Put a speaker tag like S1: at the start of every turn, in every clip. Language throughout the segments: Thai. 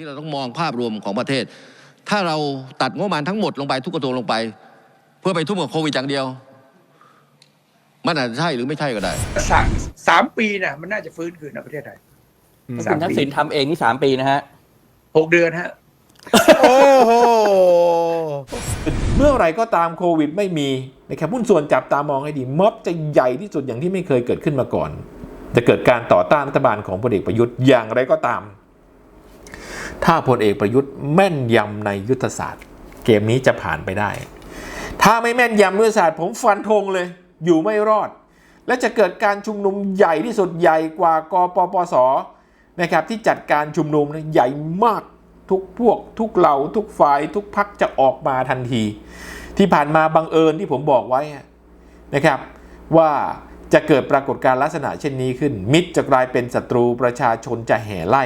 S1: ที่เราต้องมองภาพรวมของประเทศ ถ้าเราตัดงบประมาณทั้งหมดลงไปทุกกระทรวงลงไป เพื่อไปทุ่มกับโควิดอย่างเดียว มันอาจจะใช่หรือไม่ใช่ก็ได้
S2: สามสามปีน่ะมันน่าจะฟื้นคืนนะประเทศไทย
S3: ถ้าคุณทักษิณทำเองนี่สามปีนะฮะ
S2: หกเดือนฮะ
S4: โอ้โห เมื่อไหรก็ตามโควิดไม่มีนะครับหุ้นส่วนจับตามองให้ดี ม็อบจะใหญ่ที่สุดอย่างที่ไม่เคยเกิดขึ้นมาก่อน จะเกิดการต่อต้านรัฐบาลของพลเอกประยุทธ์อย่างไรก็ตาม ถ้าพลเอกประยุทธ์แม่นยำในยุทธศาสตร์ เกมนี้จะผ่านไปได้ ถ้าไม่แม่นยำยุทธศาสตร์ผมฟันธงเลย อยู่ไม่รอด และจะเกิดการชุมนุมใหญ่ที่สุดใหญ่กว่ากปปสนะครับที่จัดการชุมนุมใหญ่มากทุกพวก ทุกเหล่าทุกฝ่าย ทุกพักจะออกมาทันที ที่ผ่านมาบังเอิญที่ผมบอกไว้นะครับ ว่าจะเกิดปรากฏการณ์ลักษณะเช่นนี้ขึ้น มิตรจะกลายเป็นศัตรูประชาชนจะแห่ไล่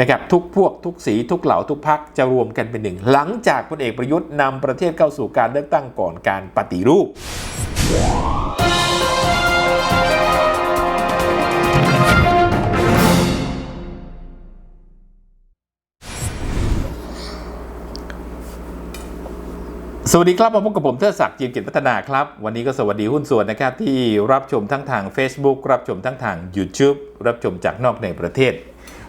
S4: นะครับทุกพวกทุกสีทุกเหล่าทุกพักจะรวมกันเป็นหนึ่ง หลังจากพลเอกประยุทธ์นำประเทศเข้าสู่การเลือกตั้งก่อนการปฏิรูป สวัสดีครับมาพบกับผมเทิดศักดิ์จีนกิจพัฒนาครับ วันนี้ก็สวัสดีหุ้นส่วนนะครับที่รับชมทั้งทาง Facebook รับชมทั้งทาง YouTube รับชมจากนอกในประเทศ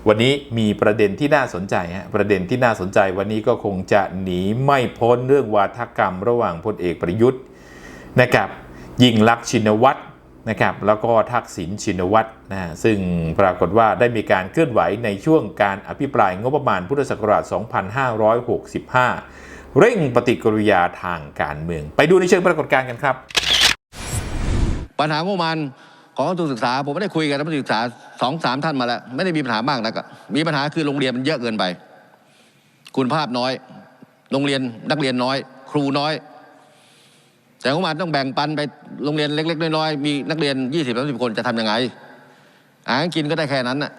S4: วันนี้มีประเด็นที่น่าสนใจฮะประเด็นที่น่าสนใจวันนี้ก็คงจะหนีไม่พ้นเรื่องวาทกรรม ระหว่างพลเอกประยุทธ์นะครับยิ่งลักษณ์ชินวัตรนะครับแล้วก็ทักษิณชินวัตรนะฮะซึ่งปรากฏว่าได้มีการเคลื่อนไหวในช่วงการอภิปรายงบประมาณพุทธศักราช 2565 เร่งปฏิกิริยาทางการเมือง ไปดูในเชิงปรากฏการณ์กันครับ
S1: ปัญหางบประมาณ ของกระทรวงศึกษา ผมไม่ได้คุยกับรัฐมนตรีศึกษาสองสามท่านมาแล้ว ไม่ได้มีปัญหามากนักมีปัญหาคือโรงเรียนมันเยอะเกินไป คุณภาพน้อย โรงเรียนนักเรียนน้อย ครูน้อย แต่งบประมาต้องแบ่งปันไปโรงเรียนเล็ก ๆ น้อยๆมีนักเรียนยี่สิบสามสิบคนจะทำยังไงอาหารกินก็ได้แค่นั้นน่ะ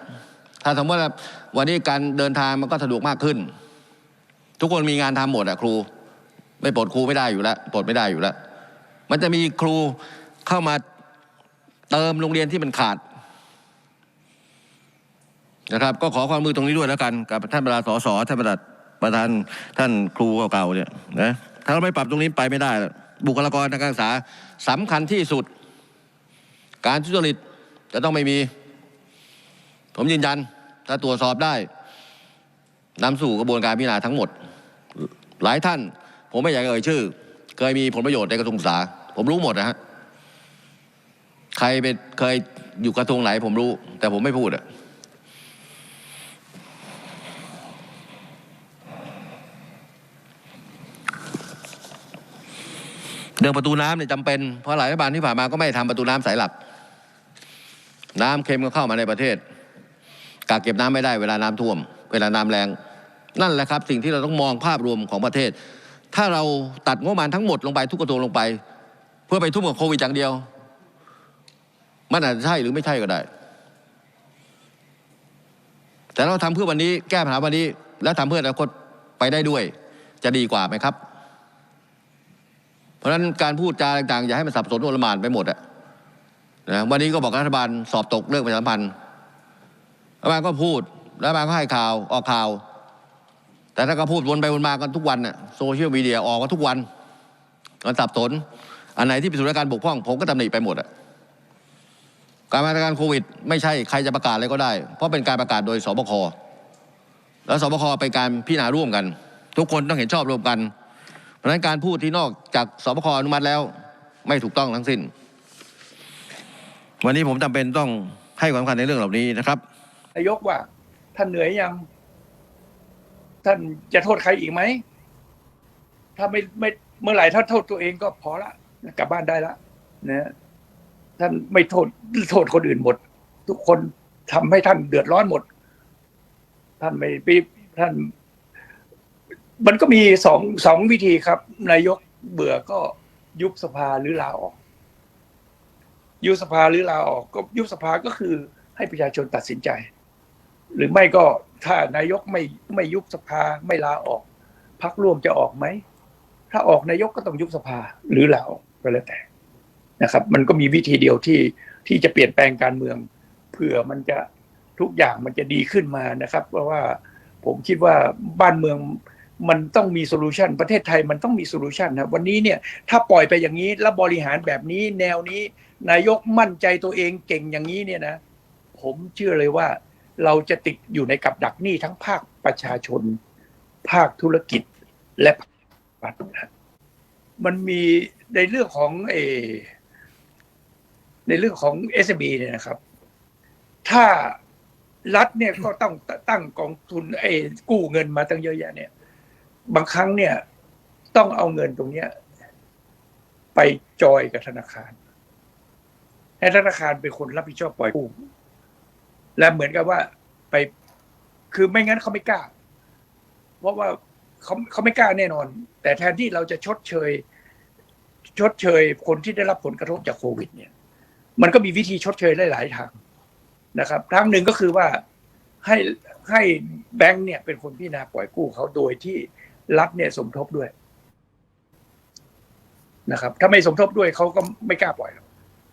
S1: ถ้าสมมติว่าวันนี้การเดินทางมันก็สะดวกมากขึ้น ทุกคนมีงานทำหมดอะครู ไม่ปลดครูไม่ได้อยู่แล้วปลดไม่ได้อยู่แล้ว มันจะมีครูเข้ามา เติมโรงเรียนที่มันขาดนะครับ ก็ขอความมือตรงนี้ด้วยแล้วกัน กับท่านประธานสสท่านประธานประธานท่านครูเก่าๆเนี่ยนะถ้าเราไม่ปรับตรงนี้ไปไม่ได้ บุคลากรทางการศึกษาสำคัญที่สุด การทุจริตจะต้องไม่มี ผมยืนยัน ถ้าตรวจสอบได้นำสู่กระบวนการพิจารณาทั้งหมด หลายท่าน ผมไม่อยากเอ่ยชื่อ เคยมีผลประโยชน์ในกระทรวงศึกษา ผมรู้หมดนะฮะ ใครเป็นเคยอยู่กระทรวงไหนผมรู้ แต่ผมไม่พูดอะเรื่องประตูน้ำเนี่ยจำเป็นเพราะหลายรัฐบาลที่ผ่านมาก็ไม่ทำประตูน้ำสายหลัก น้ำเค็มก็เข้ามาในประเทศกักเก็บน้ำไม่ได้เวลาน้ำท่วม เวลาน้ำแรง นั่นแหละครับ สิ่งที่เราต้องมองภาพรวมของประเทศ ถ้าเราตัดงบประมาณทั้งหมดลงไปทุกกระทรวงลงไป เพื่อไปทุ่มกับโควิดอย่างเดียว มันอาจจะใช่หรือไม่ใช่ก็ได้ แต่เราทำเพื่อวันนี้แก้ปัญหาวันนี้ แล้วทำเพื่ออนาคตไปได้ด้วย จะดีกว่าไหมครับ เพราะฉะนั้นการพูดจาต่างๆอย่าให้มันสับสนโอลหมานไปหมดอะนะวันนี้ก็บอกรัฐบาลสอบตกเรื่องประชาสัมพันธ์รัฐบาลก็พูดรัฐบาลก็ให้ข่าวออกข่าว แต่ถ้าก็พูดวนไปวนมากันทุกวันน่ะโซเชียลมีเดียออกกันทุกวันมันสับสน อันไหนที่เป็นส่วนการบกพร่อง ผมก็ตำหนิไปหมดอะ การมาตรการโควิด ไม่ใช่ใครจะประกาศอะไรก็ได้ เพราะเป็นการประกาศโดยสบคแล้วสบคเป็นการพิจารณาร่วมกัน ทุกคนต้องเห็นชอบร่วมกัน เพราะฉะนั้นการพูดที่นอกจากสบคอนุมัติแล้วไม่ถูกต้องทั้งสิ้น วันนี้ผมจำเป็นต้องให้ความสำคัญในเรื่องเหล่านี้นะครับ
S2: นายกว่า ท่านเหนื่อยยัง ท่านจะโทษใครอีกไหมถ้าไม่ไม่เมื่อไหร่ถ้าโทษตัวเองก็พอละกลับบ้านได้ละนะ ท่านไม่โทษโทษคนอื่นหมด ทุกคนทำให้ท่านเดือดร้อนหมด ท่านไม่ไปท่าน มันก็มีสองสองวิธีครับ นายกเบื่อก็ยุบสภาหรือลาออก ยุบสภาหรือลาออก ก็ยุบสภาก็คือให้ประชาชนตัดสินใจ หรือไม่ก็ถ้านายกไม่ไม่ยุบสภาไม่ลาออกพักร่วมจะออกไหมถ้าออกนายกก็ต้องยุบสภาหรือลาออกก็แล้วแต่ นะครับ มันก็มีวิธีเดียวที่ที่จะเปลี่ยนแปลงการเมืองเผื่อมันจะทุกอย่างมันจะดีขึ้นมานะครับ เพราะว่าผมคิดว่าบ้านเมืองมันต้องมีโซลูชันประเทศไทยมันต้องมีโซลูชันนะวันนี้เนี่ยถ้าปล่อยไปอย่างนี้แล้วบริหารแบบนี้แนวนี้นายกมั่นใจตัวเองเก่งอย่างนี้เนี่ยนะ ผมเชื่อเลยว่า เราจะติดอยู่ในกับดักหนี้ทั้งภาคประชาชน ภาคธุรกิจและภาครัฐมันมีในเรื่องของเอ ในเรื่องของ s อ b เนี่ยนะครับ ถ้ารัฐเนี่ยก็ต้องตั้งกองทุนไอ้กู้เงินมาตั้งเยอะแยะเนี่ย บางครั้งเนี่ยต้องเอาเงินตรงเนี้ย ไปจอยกับธนาคารให้ธนาคารเป็นคนรับผิดชอบปล่อยกู้และเหมือนกับว่าไป คือไม่งั้นเขาไม่กล้า เพราะว่าเขาเขาไม่กล้าแน่นอน แต่แทนที่เราจะชดเชย ชดเชยคนที่ได้รับผลกระทบจากโควิด เนี่ย มันก็มีวิธีชดเชยหลายทางนะครับทางหนึ่งก็คือว่าให้ให้แบงค์เนี่ยเป็นคนพิจารณาปล่อยกู้เขาโดยที่รัฐเนี่ยสมทบด้วยนะครับ ถ้าไม่สมทบด้วยเขาก็ไม่กล้าปล่อยหรอก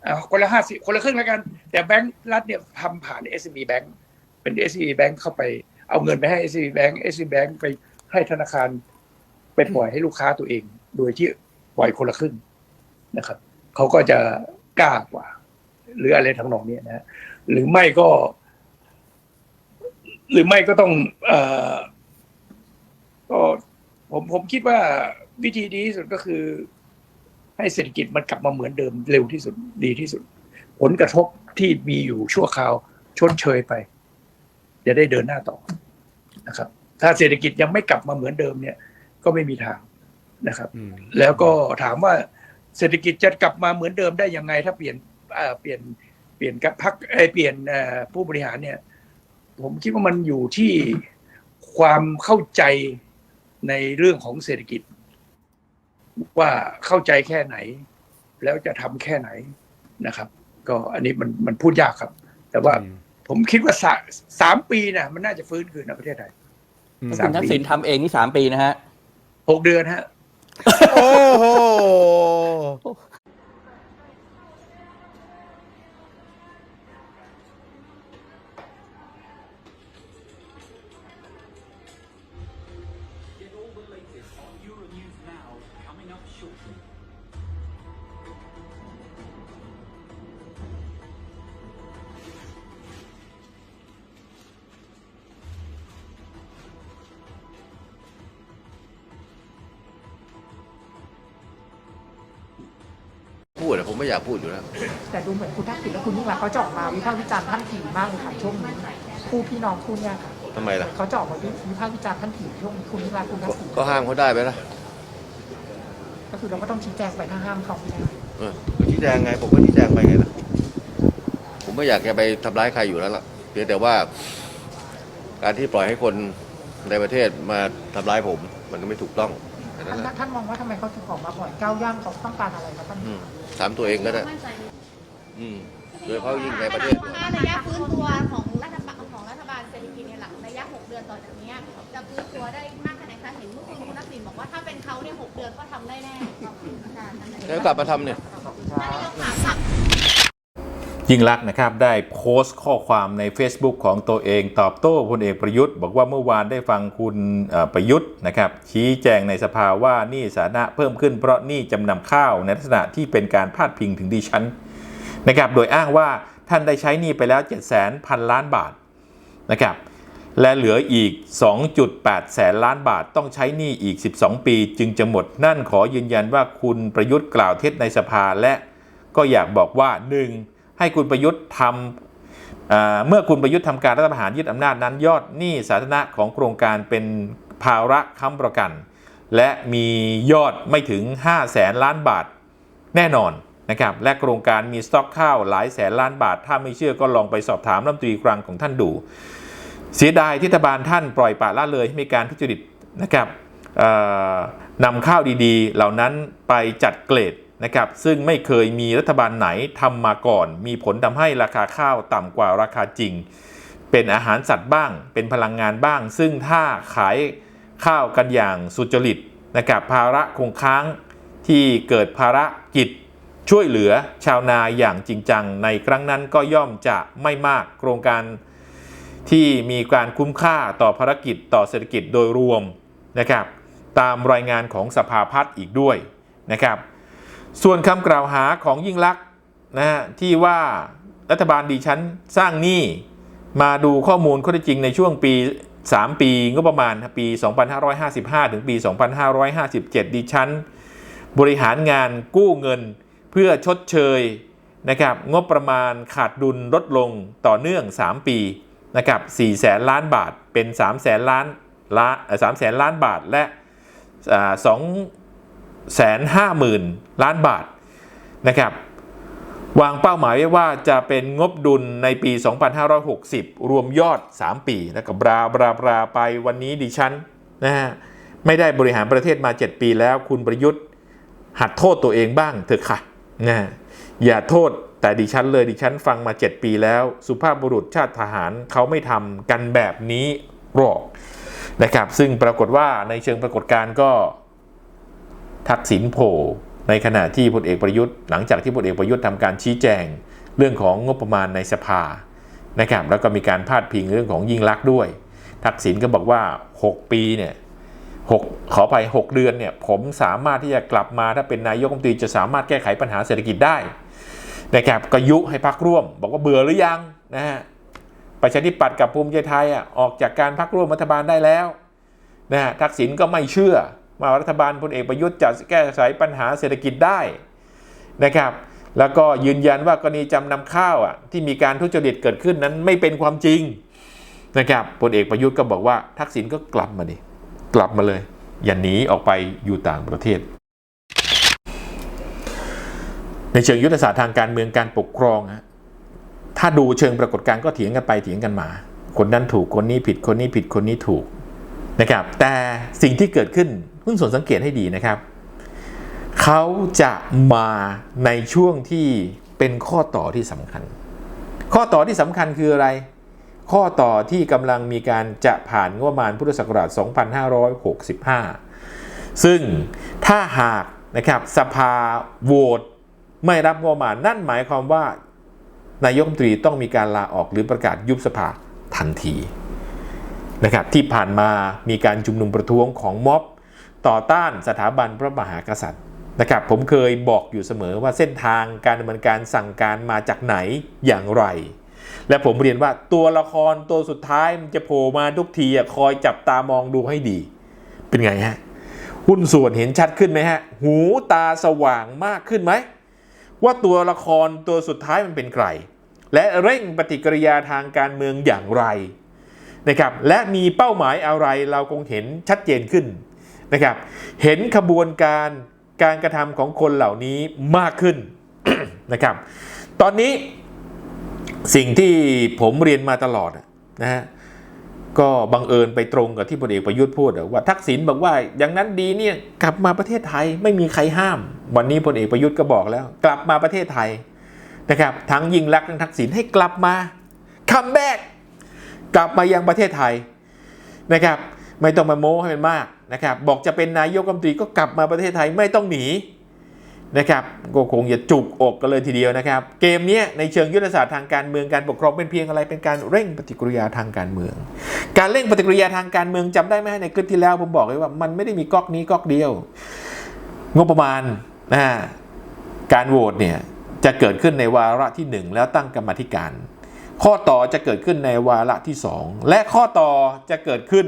S2: เอาคนละห้าสิบคนละครึ่งแล้วกัน แต่แบงค์รัฐเนี่ยทำผ่าน s อ b Bank เป็น s อ b Bank เข้าไปเอาเงินไปให้ s อ b Bank s อ b Bank ไปให้ธนาคารไปปล่อยให้ลูกค้าตัวเอง โดยที่ปล่อยคนละครึ่งนะครับเขาก็จะกล้ากว่า หรืออะไรทั้งนองเนี้นะฮะหรือไม่ก็ หรือไม่ก็ต้องเอ่อก็ผมผมคิดว่าวิธีดีที่สุดก็คือ ให้เศรษฐกิจมันกลับมาเหมือนเดิมเร็วที่สุดดีที่สุด ผลกระทบที่มีอยู่ชั่วคราวชดเชยไป จะได้เดินหน้าต่อนะครับ ถ้าเศรษฐกิจยังไม่กลับมาเหมือนเดิมเนี่ย ก็ไม่มีทางนะครับ แล้วก็ถามว่าเศรษฐกิจจะกลับมาเหมือนเดิมได้ยังไง ถ้าเปลี่ยน เอ่อเปลี่ยนเปลี่ยนกับพักเอ่อเปลี่ยนเอ่อผู้บริหารเนี่ย ผมคิดว่ามันอยู่ที่ความเข้าใจในเรื่องของเศรษฐกิจ ว่าเข้าใจแค่ไหน แล้วจะทำแค่ไหนนะครับ ก็อันนี้มันมันพูดยากครับ แต่ว่าผมคิดว่าสาสามปีนะมันน่าจะฟื้นคืนนะประเทศไทย
S3: ถ้าคุณทักษิณทำเองนี่สามปีนะฮะ
S2: หกเดือนฮะ
S4: โอ้โห
S1: ดอะผมไม่อยากพูดอยู่แล้ว
S5: แต่ดูเหมือนคุณทักษิณและคุณยิ่งรักษณ์เขาจะออกมาวิพากษ์วิจารณ์ท่านถี่มากเลยค่ะช่วงนี้คู่พี่น้องคู่เนี่ยค่ะ
S1: ทำไมล่ะ
S5: เขาจะออกมาวิพากษ์วิจารณ์ท่านถี่ช่วงนี้คุณยิ่งรักษณ์คุณทักษิณ
S1: ก็ห้ามเขาได้ไหมล่ะ
S5: ก็คือเราก็ต้องชี้แจงไปถ้าห้ามเขาไม่ได้
S1: เออก็ชี้แจงไงผมก็ชี้แจงไปไงล่ะผมไม่อยากจะไปทำร้ายใครอยู่แล้วล่ะเพียงแต่ว่า การที่ปล่อยให้คนในประเทศมาทำร้ายผม มันก็ไม่ถูกต้องแค่นั้น
S5: ท่าน
S1: แหละ
S5: ท่านมองว่าทำไมเขาถึงออกมาบ่อยก้าวย่างเขาต้องการอะไรครับท่าน
S1: อืม ถามตัวเองก็ได้ อืมโดยเฉพาะยิ่งในประเทศ
S6: ถ้าระยะฟื้นตัวของรัฐบาลของรัฐบาลเศรษฐกิจในหลังระยะ 6 เดือนต่อจากเนี้ยจะฟื้นตัวได้มากแค่ไหนคะเห็นเมื่อคืนคุณทักษิณบอกว่าถ้าเป็นเขาเนี่ย 6 เดือนก็ทำได้แน่ขอบคุณค่ะท่านนายก
S1: แล้วกลับมาทำเนี่ย
S6: ท่านนายกถามกลับ
S4: ยิ่งลักษณ์นะครับได้โพสต์ข้อความใน Facebook ของตัวเองตอบโต้พลเอกประยุทธ์ บอกว่าเมื่อวานได้ฟังคุณประยุทธ์นะครับชี้แจงในสภาว่านี้สาธารณะเพิ่มขึ้นเพราะนี้จำนำข้าวในลักษณะที่เป็นการพาดพิงถึงดิฉันนะครับโดยอ้างว่าท่านได้ใช้นี้ไปแล้ว 7 0 0 0 0พันล้านบาทนะครับและเหลืออีก 2.8 แสนล้านบาทต้องใช้หนี้อีก 12 ปี จึงจะหมดนั่นขอยืนยันว่าคุณประยุทธ์กล่าวเท็จในสภาและก็อยากบอกว่า 1. ให้คุณประยุทธ์ทำเมื่อคุณประยุทธ์ทำการรัฐประหารยึดอำนาจนั้น ยอดหนี้สาธารณะของโครงการเป็นภาระค้ำประกัน และมียอดไม่ถึง5แสนล้านบาทแน่นอนนะครับและโครงการมีสต็อกข้าวหลายแสนล้านบาท ถ้าไม่เชื่อก็ลองไปสอบถามรัฐมนตรีคลังของท่านดู เสียดายที่รัฐบาลท่านปล่อยปละละเลยให้มีการทุจริตนะครับนำข้าวดีๆ เหล่านั้นไปจัดเกรด นะครับซึ่งไม่เคยมีรัฐบาลไหนทำมาก่อน มีผลทำให้ราคาข้าวต่ำกว่าราคาจริง เป็นอาหารสัตว์บ้าง เป็นพลังงานบ้าง ซึ่งถ้าขายข้าวกันอย่างสุจริตนะครับภาระคงค้างที่เกิดภารกิจช่วยเหลือชาวนาอย่างจริงจัง ในครั้งนั้นก็ย่อมจะไม่มากโครงการที่มีการคุ้มค่าต่อภารกิจต่อเศรษฐกิจโดยรวมนะครับตามรายงานของสภาพัฒน์อีกด้วยนะครับ ส่วนคำกล่าวหาของยิ่งลักษณ์นะฮะที่ว่ารัฐบาลดิฉันสร้างหนี้มาดูข้อมูลข้อเท็จจริงในช่วงปี 3 ปีงบประมาณปี 2555 ถึงปี 2557 ดิฉันบริหารงานกู้เงินเพื่อชดเชยนะครับงบประมาณขาดดุลลดลงต่อเนื่อง 3 ปีนะครับ4แสนล้านบาทเป็น3แสนล้านล้านสามแสนล้านบาทและสอง แสนห้าหมื่นล้านบาทนะครับวางเป้าหมายไว้ว่าจะเป็นงบดุลในปี 2560 รวมยอด 3 ปีแล้วก็บราบราบราไปวันนี้ดิฉันนะฮะไม่ได้บริหารประเทศมา 7 ปีแล้วคุณประยุทธ์หัดโทษตัวเองบ้างเถอะค่ะนะอย่าโทษแต่ดิฉันเลยดิฉันฟังมา 7 ปีแล้ว สุภาพบุรุษชาติทหารเขาไม่ทำกันแบบนี้หรอกนะครับ ซึ่งปรากฏว่าในเชิงปรากฏการณ์ก็ ทักษิณโผล่ในขณะที่พลเอกประยุทธ์ หลังจากที่พลเอกประยุทธ์ทำการชี้แจง เรื่องของงบประมาณในสภานะครับแล้วก็มีการพาดพิงเรื่องของยิ่งลักษณ์ด้วย ทักษิณก็บอกว่า 6 ปีเนี่ยหกขอไป 6 เดือนเนี่ยผมสามารถที่จะกลับมาถ้าเป็นนายกรัฐมนตรีจะสามารถแก้ไขปัญหาเศรษฐกิจได้นะครับก็ยุให้พักร่วม บอกว่าเบื่อหรือยังนะฮะประชาธิปัตย์กับภูมิใจไทยอะออกจากการพักร่วมรัฐบาลได้แล้วนะฮะทักษิณก็ไม่เชื่อ ว่ารัฐบาลพลเอกประยุทธ์จะแก้ไขปัญหาเศรษฐกิจได้นะครับ แล้วก็ยืนยันว่ากรณีจำนำข้าวอะที่มีการทุจริตเกิดขึ้นนั้นไม่เป็นความจริงนะครับพลเอกประยุทธ์ก็บอกว่าทักษิณก็กลับมาดิกลับมาเลย อย่าหนีออกไปอยู่ต่างประเทศ ในเชิงยุทธศาสตร์ทางการเมืองการปกครองฮะถ้าดูเชิงปรากฏการณ์ก็เถียงกันไปเถียงกันมา คนนั้นถูกคนนี้ผิดคนนี้ผิดคนนี้ถูกนะครับ แต่สิ่งที่เกิดขึ้น หุ้นส่วนสังเกตให้ดีนะครับ เขาจะมาในช่วงที่เป็นข้อต่อที่สำคัญ ข้อต่อที่สำคัญคืออะไร ข้อต่อที่กำลังมีการจะผ่านงบประมาณพุทธศักราช 2565 ซึ่งถ้าหากนะครับสภาโหวตไม่รับงบประมาณนั่นหมายความว่านายกรัฐมนตรีต้องมีการลาออกหรือประกาศยุบสภาทันทีนะครับที่ผ่านมามีการชุมนุมประท้วงของม็อบ ต่อต้านสถาบันพระมหากษัตริย์นะครับผมเคยบอกอยู่เสมอว่าเส้นทางการดำเนินการสั่งการมาจากไหนอย่างไร และผมเรียนว่าตัวละครตัวสุดท้ายมันจะโผล่มาทุกทีคอยจับตามองดูให้ดี เป็นไงฮะหุ้นส่วนเห็นชัดขึ้นไหมฮะ หูตาสว่างมากขึ้นไหม ว่าตัวละครตัวสุดท้ายมันเป็นใคร และเร่งปฏิกิริยาทางการเมืองอย่างไรนะครับและมีเป้าหมายอะไรเราคงเห็นชัดเจนขึ้น นะครับเห็นขบวนการการกระทำของคนเหล่านี้มากขึ้นนะครับตอนนี้สิ่งที่ผมเรียนมาตลอดนะฮะก็บังเอิญไปตรงกับที่พลเอกประยุทธ์พูดอว่าทักษิณบอกว่าอย่างนั้นดีเนี่ยกลับมาประเทศไทยไม่มีใครห้าม วันนี้พลเอกประยุทธ์ก็บอกแล้ว กลับมาประเทศไทยนะครับทั้งยิ่งรักทั้งทักษิณให้กลับมาคัมแบ็กกลับมายังประเทศไทยนะครับ ไม่ต้องมาโม้ให้มันมากนะครับบอกจะเป็นนายกรัฐมนตรีก็กลับมาประเทศไทยไม่ต้องหนีนะครับก็คงจะจุกอกกันเลยทีเดียวนะครับ เกมนี้ในเชิงยุทธศาสตร์ทางการเมืองการปกครองเป็นเพียงอะไรเป็นการเร่งปฏิกิริยาทางการเมือง การเร่งปฏิกิริยาทางการเมืองจำได้ไหมในคลิปที่แล้วผมบอกเลยว่ามันไม่ได้มีก๊อกนี้ก๊อกเดียว งบประมาณนะการโหวตเนี่ยจะเกิดขึ้นในวาระที่ 1 แล้วตั้งกรรมธิการ ข้อต่อจะเกิดขึ้นในวาระที่ 2 และข้อต่อจะเกิดขึ้น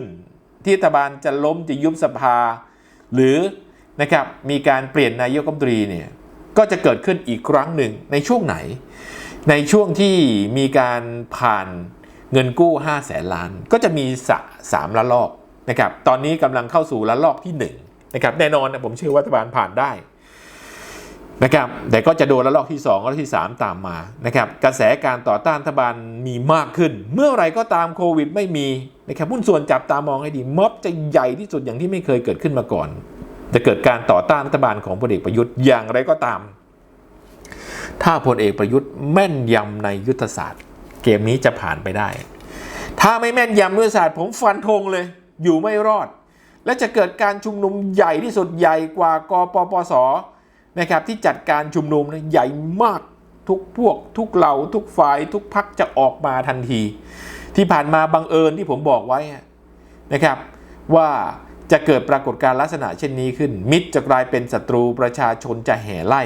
S4: ที่รัฐบาลจะล้มจะยุบสภา หรือนะครับมีการเปลี่ยนนายกรัฐมนตรีเนี่ยก็จะเกิดขึ้นอีกครั้งหนึ่งในช่วงไหน ในช่วงที่มีการผ่านเงินกู้ 5 0 0แสนล้าน ก็จะมีสะสามละลอกนะครับตอนนี้กำลังเข้าสู่ละลอกที่1นะครับแน่นอนนะผมเชื่อว่ารัฐบาลผ่านได้นะครับแต่ก็จะโดนละลอกที่2และที่ 3 ตามมานะครับกระแสการต่อต้านรัฐบาลมีมากขึ้น เมื่อไรก็ตามโควิดไม่มี นะครับหุ้นส่วนจับตามองให้ดี ม็อบจะใหญ่ที่สุดอย่างที่ไม่เคยเกิดขึ้นมาก่อน จะเกิดการต่อต้านรัฐบาลของพลเอกประยุทธ์อย่างไรก็ตาม ถ้าพลเอกประยุทธ์แม่นยำในยุทธศาสตร์ เกมนี้จะผ่านไปได้ ถ้าไม่แม่นยำยุทธศาสตร์ผมฟันธงเลย อยู่ไม่รอด และจะเกิดการชุมนุมใหญ่ที่สุดใหญ่กว่ากปปสนะครับที่จัดการชุมนุมนะใหญ่มากทุกพวก ทุกเหล่าทุกฝ่ายทุกพักจะออกมาทันที ที่ผ่านมาบังเอิญที่ผมบอกไว้นะครับ ว่าจะเกิดปรากฏการณ์ลักษณะเช่นนี้ขึ้น มิตรจะกลายเป็นศัตรูประชาชนจะแห่ไล่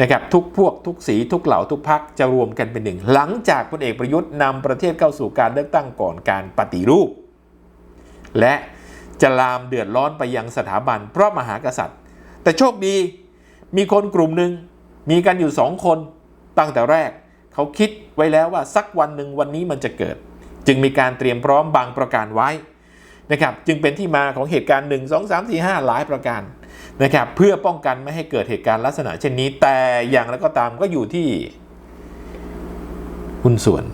S4: นะครับทุกพวกทุกสีทุกเหล่าทุกพักจะรวมกันเป็นหนึ่ง หลังจากพลเอกประยุทธ์นำประเทศเข้าสู่การเลือกตั้งก่อนการปฏิรูป และจะลามเดือดร้อนไปยังสถาบันพระมหากษัตริย์ แต่โชคดีมีคนกลุ่มหนึ่งมีกันอยู่สองคนตั้งแต่แรก เขาคิดไว้แล้วว่าสักวันหนึ่งวันนี้มันจะเกิด จึงมีการเตรียมพร้อมบางประการไว้นะครับจึงเป็นที่มาของเหตุการณ์ 1 2 3 4 5 หลายประการนะครับเพื่อป้องกันไม่ให้เกิดเหตุการณ์ลักษณะเช่นนี้ แต่อย่างไรก็ตามก็อยู่ที่หุ้นส่วน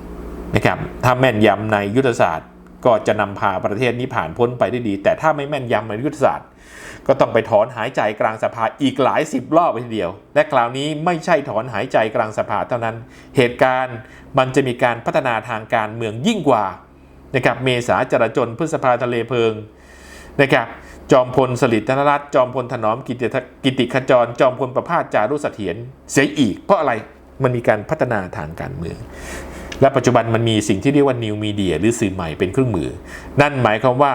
S4: นะครับถ้าแม่นยำในยุทธศาสตร์ ก็จะนำพาประเทศนี้ผ่านพ้นไปได้ดี แต่ถ้าไม่แม่นยำในยุทธศาสตร์ ก็ต้องไปถอนหายใจกลางสภาอีกหลายสิบรอบไปทีเดียว และคราวนี้ไม่ใช่ถอนหายใจกลางสภาเท่านั้น เหตุการณ์มันจะมีการพัฒนาทางการเมืองยิ่งกว่านะครับเมษาจราจนพฤษภาทะเลเพลิงนะครับจอมพลสฤษดิ์ธนรัตน์จอมพลถนอมกิติกิติขจร จอมพลประภาสจารุเสถียรเสียอีก เพราะอะไรมันมีการพัฒนาทางการเมือง และปัจจุบันมันมีสิ่งที่เรียกว่านิวมีเดียหรือสื่อใหม่เป็นเครื่องมือ นั่นหมายความว่า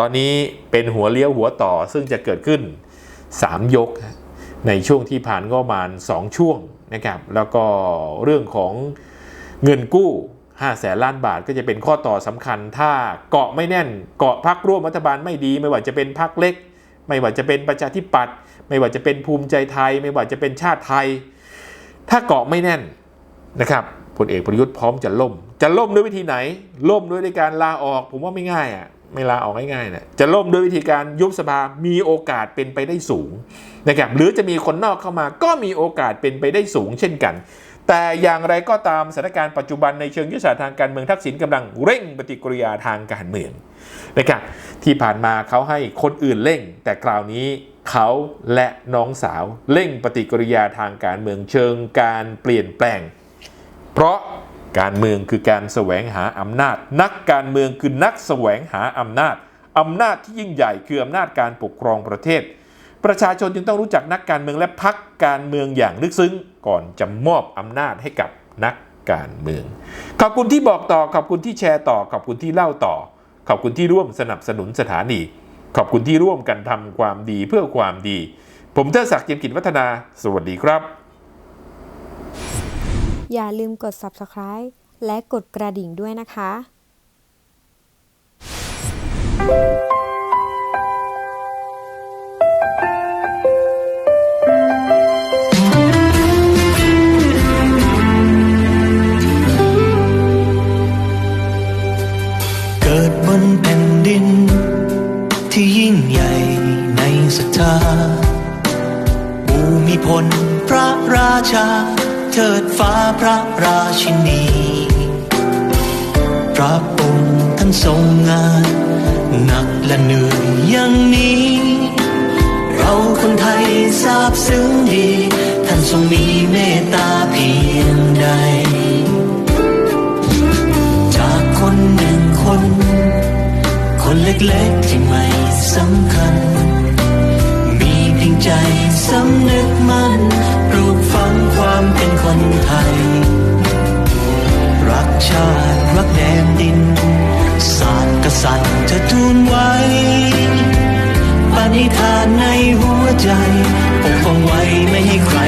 S4: ตอนนี้เป็นหัวเลี้ยวหัวต่อซึ่งจะเกิดขึ้น 3 ยก ในช่วงที่ผ่านก็ประมาณ 2 ช่วงนะครับแล้วก็เรื่องของเงินกู้5แสนล้านบาทก็จะเป็นข้อต่อสำคัญ ถ้าเกาะไม่แน่นเกาะพักร่วมรัฐบาลไม่ดี ไม่ว่าจะเป็นพักเล็ก ไม่ว่าจะเป็นประชาธิปัตย์ไม่ว่าจะเป็นภูมิใจไทย ไม่ว่าจะเป็นชาติไทย ถ้าเกาะไม่แน่นนะครับพลเอกประยุทธ์พร้อมจะล่ม จะล่มด้วยวิธีไหน ล่มด้วยการลาออก ผมว่าไม่ง่ายอะ ไม่ลาออกง่ายๆนะจะล่มด้วยวิธีการยุบสภามีโอกาสเป็นไปได้สูงนะครับหรือจะมีคนนอกเข้ามาก็มีโอกาสเป็นไปได้สูงเช่นกัน แต่อย่างไรก็ตามสถานการณ์ปัจจุบันในเชิงยุทธศาสตร์ทางการเมืองทักษิณกำลังเร่งปฏิกิริยาทางการเมืองนะครับที่ผ่านมาเขาให้คนอื่นเร่ง แต่คราวนี้เขาและน้องสาวเร่งปฏิกิริยาทางการเมืองเชิงการเปลี่ยนแปลง เพราะ การเมืองคือการแสวงหาอำนาจ นักการเมืองคือนักแสวงหาอำนาจอำนาจที่ยิ่งใหญ่คืออำนาจการปกครองประเทศ ประชาชนจึงต้องรู้จักนักการเมืองและพักการเมืองอย่างลึกซึ้ง ก่อนจะมอบอำนาจให้กับนักการเมือง ขอบคุณที่บอกต่อ ขอบคุณที่แชร์ต่อ ขอบคุณที่เล่าต่อ ขอบคุณที่ร่วมสนับสนุนสถานี ขอบคุณที่ร่วมกันทำความดีเพื่อความดี ผมเทดศักดิ์เกียรติกิจวัฒนา สวัสดีครับ
S7: อย่าลืมกด subscribe และกดกระดิ่งด้วยนะคะ
S8: เกิด เทิดฟ้าพระราชินีพระองค์ท่านทรงงานหนักและเหนื่อยอย่างนี้ เราคนไทยทราบซึ้งดี ท่านทรงมีเมตตาเพียงใด จากคนหนึ่งคน คนเล็กๆที่ไม่สำคัญ มีเพียงใจสำนึก คนไทย รักชาติรักแดนดิน ศาสตร์กษัตริย์จะทูลไว้ ปณิธานในหัวใจปกป้องไว้ไม่ให้ใคร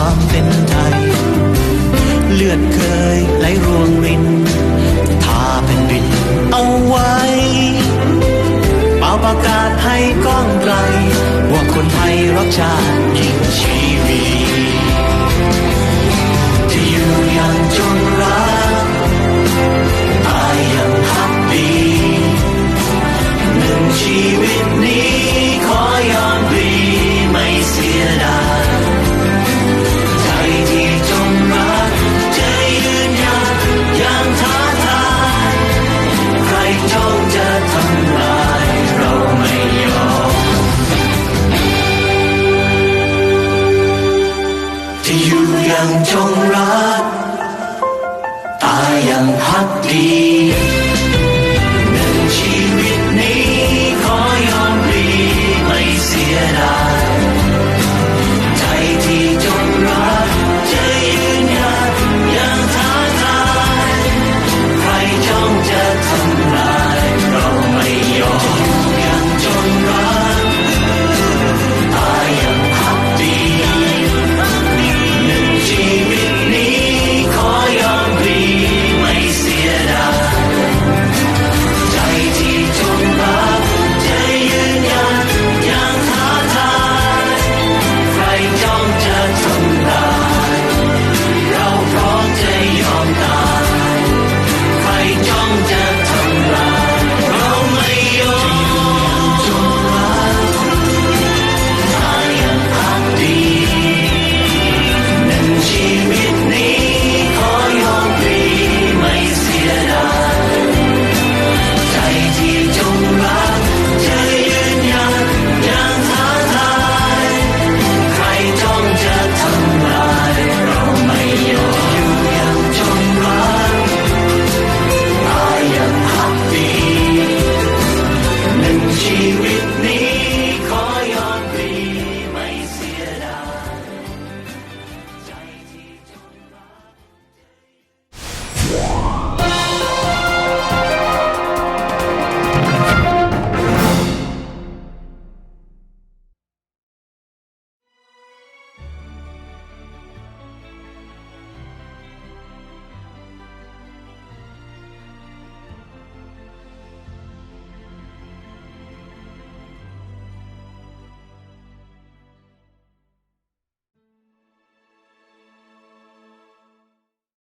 S8: ความเป็นไทย เลือดเคยไหลร่วงรินทาเป็นดินเอาไว้เป่าประกาศให้ก้องไกล ว่าคนไทยรักชาติยิ่งชีวีที่อยู่อย่างจงรักตายอย่างฮักดีหนึ่งชีวิตนี้ขอยอม 阳中落，把人黑 đi。